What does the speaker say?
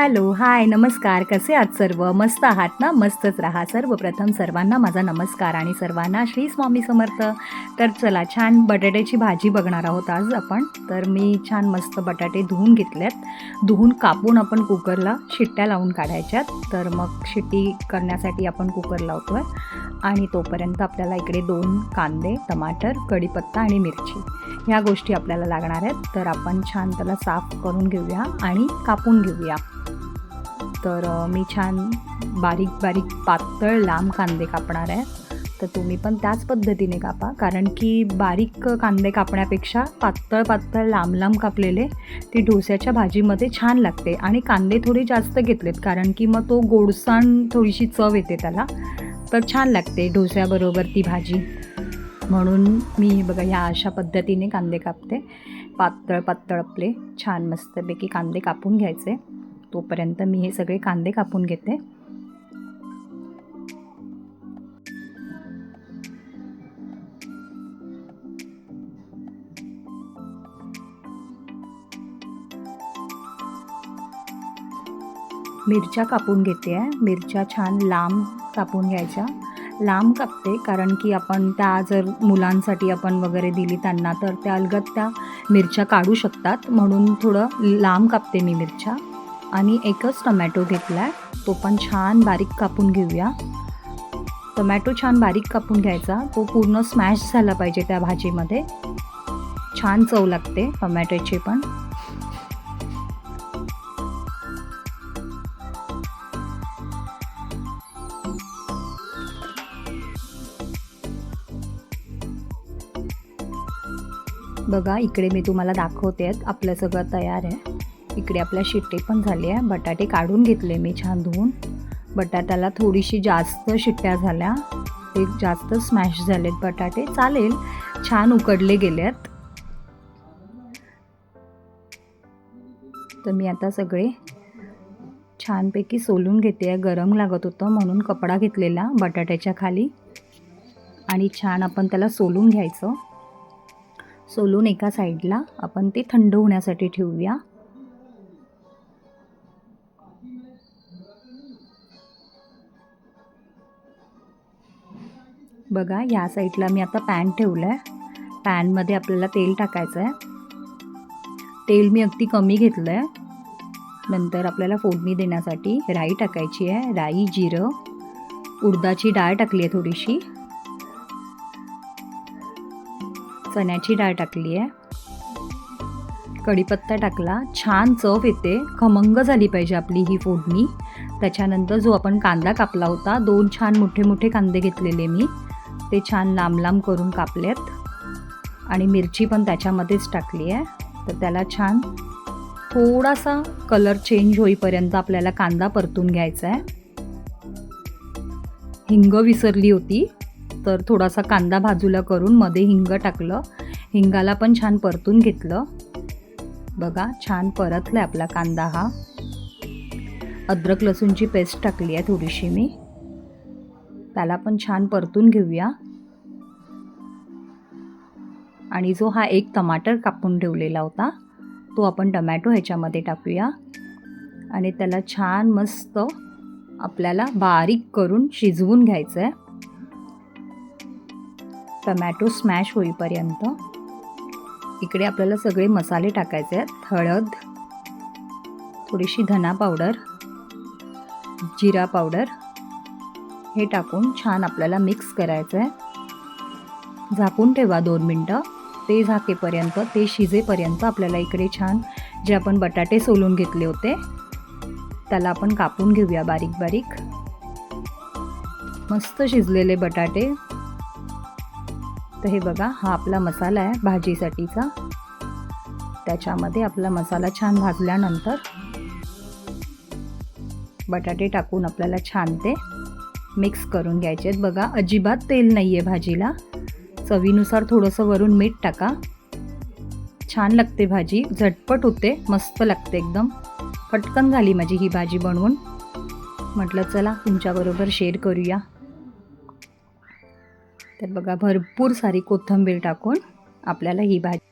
Hello hi नमस्कार. कसे आहात सर्व? मस्त आहात ना? मस्तच राहा. सर्वप्रथम सर्वांना माझा नमस्कार आणि सर्वांना श्री स्वामी समर्थ. तर चला छान बटाट्याची भाजी बघणार आहोत आज आपण. तर मी छान मस्त बटाटे धुवून घेतलेत. धुवून कापून आपण कुकरला शिट्ट्या लावून काढायच्यात. तर मग शिट्टी करण्यासाठी आपण कुकर लावतो आहे आणि तोपर्यंत आपल्याला इकडे दोन कांदे टमाटर कढीपत्ता आणि मिरची ह्या गोष्टी आपल्याला लागणार आहेत. तर आपण छान त्याला साफ करून घेऊया आणि कापून घेऊया. तर मी छान बारीक बारीक पातळ लांब कांदे कापणार आहे. तर तुम्ही पण त्याच पद्धतीने कापा. कारण की बारीक कांदे कापण्यापेक्षा पातळ पातळ लांब लांब कापलेले ती डोस्याच्या भाजीमध्ये छान लागते आणि कांदे थोडे जास्त घेतलेत. कारण की मग तो गोडसाण थोडीशी चव येते त्याला. तर छान लागते डोस्याबरोबर ती भाजी. म्हणून मी बघा ह्या अशा पद्धतीने कांदे कापते. पातळ पातळ आपले छान मस्तपैकी कांदे कापून घ्यायचे. तोपर्यंत मी हे सगळे कांदे कापून घेते. मिरच्या कापून घेते आहे. मिरच्या छान लांब कापून घ्यायच्या. लांब कापते कारण की आपण त्या जर मुलांसाठी आपण वगैरे दिली त्यांना तर त्या अलगत त्या मिरच्या काढू शकतात. म्हणून थोडं लांब कापते मी मिरच्या. आणि एकच टमॅटो घेतला आहे तो पण छान बारीक कापून घेऊया. टमॅटो छान बारीक कापून घ्यायचा. तो पूर्ण स्मॅश झाला पाहिजे त्या भाजीमध्ये. छान चव लागते टमॅटोची पण. बघा इकडे मी तुम्हाला दाखवते आहेत आपलं सगळं तयार आहे. इकडे आपल्या शिट्टे पण झाले आहे. बटाटे काढून घेतले मी छान धुवून. बटाट्याला थोडीशी जास्त शिट्ट्या झाल्या. ते जास्त स्मॅश झालेत बटाटे. चालेल छान उकडले गेलेत. तर मी आता सगळे छानपैकी सोलून घेते आहे. गरम लागत होतं म्हणून कपडा घेतलेला बटाट्याच्या खाली. आणि छान आपण त्याला सोलून घ्यायचं. सोलून एका साईडला आपण ते थंड होण्यासाठी ठेवूया. बघा या साईडला मी आता पॅन ठेवलं आहे पॅनमध्ये आपल्याला तेल टाकायचं आहे तेल मी अगदी कमी घेतलं आहे नंतर आपल्याला फोडणी देण्यासाठी राई टाकायची आहे. राई जिरं. उडदाची डाळ टाकली आहे थोडीशी. चण्याची डाळ टाकली आहे. कढीपत्ता टाकला. छान चव येते. खमंग झाली पाहिजे आपली ही फोडणी. त्याच्यानंतर जो आपण कांदा कापला होता दोन छान मोठे मोठे कांदे घेतलेले मी. ते छान लांब लांब करून कापलेत. आणि मिरची पण त्याच्यामध्येच टाकली आहे. तर त्याला छान थोडासा कलर चेंज होईपर्यंत आपल्याला कांदा परतून घ्यायचा आहे. हिंग विसरली होती तर थोडासा कांदा बाजूला करून मध्ये हिंग टाकलं. हिंगाला पण छान परतून घेतलं. बघा छान परतला आपला कांदा हा. अद्रक लसूणची पेस्ट टाकली आहे थोडीशी मी. त्याला पण छान परतून घेऊया. आणि जो हा एक टमाटर कापून ठेवलेला होता तो आपण टमॅटो ह्याच्यामध्ये टाकूया. आणि त्याला छान मस्त आपल्याला बारीक करून शिजवून घ्यायचं आहे टमॅटो स्मॅश होईपर्यंत इकडे आपल्याला सगळे मसाले टाकायचे आहेत. हळद थोडीशी धना पावडर जिरा पावडर हे टाकून छान आपल्याला मिक्स करायचं आहे झाकून ठेवा दोन मिनटं. ते झाकेपर्यंत ते शिजेपर्यंत आपल्याला इकडे छान जे आपण बटाटे सोलून घेतले होते त्याला आपण कापून घेऊया बारीक बारीक. मस्त शिजलेले बटाटे. तर हे बघा हा आपला मसाला आहे भाजीसाठीचा. त्याच्यामध्ये आपला मसाला छान भाजल्यानंतर बटाटे टाकून आपल्याला छान ते मिक्स करून घ्यायचे आहेत. बघा अजिबात तेल नाही आहे भाजीला. चवीनुसार थोडंसं वरून मीठ टाका. छान लागते भाजी. झटपट होते. मस्त लागते एकदम. पटकन झाली माझी ही भाजी बनवून. म्हटलं चला तुमच्याबरोबर शेअर करूया. तर बघा भरपूर सारी कोथिंबीर टाकून आपल्याला ही भाजी